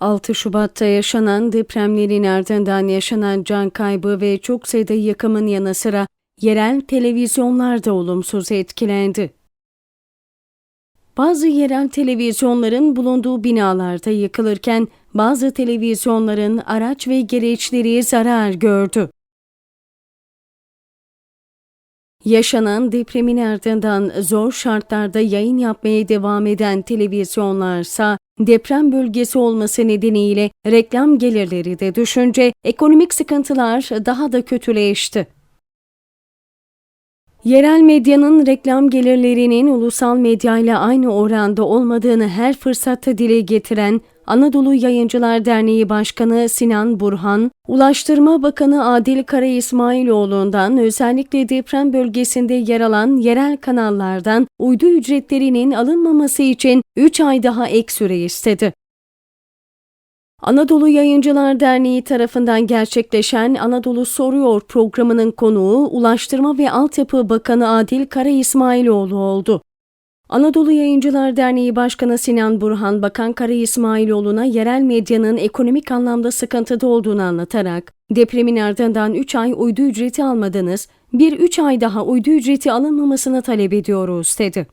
6 Şubat'ta yaşanan depremlerin ardından yaşanan can kaybı ve çok sayıda yıkımın yanı sıra yerel televizyonlar da olumsuz etkilendi. Bazı yerel televizyonların bulunduğu binalarda yıkılırken bazı televizyonların araç ve gereçleri zarar gördü. Yaşanan depremin ardından zor şartlarda yayın yapmaya devam eden televizyonlarsa deprem bölgesi olması nedeniyle reklam gelirleri de düşünce ekonomik sıkıntılar daha da kötüleşti. Yerel medyanın reklam gelirlerinin ulusal medyayla aynı oranda olmadığını her fırsatta dile getiren Anadolu Yayıncılar Derneği Başkanı Sinan Burhan, Ulaştırma Bakanı Adil Kara İsmailoğlu'ndan özellikle deprem bölgesinde yer alan yerel kanallardan uydu ücretlerinin alınmaması için 3 ay daha ek süre istedi. Anadolu Yayıncılar Derneği tarafından gerçekleşen Anadolu Soruyor programının konuğu Ulaştırma ve Altyapı Bakanı Adil Kara İsmailoğlu oldu. Anadolu Yayıncılar Derneği Başkanı Sinan Burhan, Bakan Kara İsmailoğlu'na yerel medyanın ekonomik anlamda sıkıntıda olduğunu anlatarak, depremin ardından 3 ay uydu ücreti almadınız, bir 3 ay daha uydu ücreti alınmamasını talep ediyoruz dedi.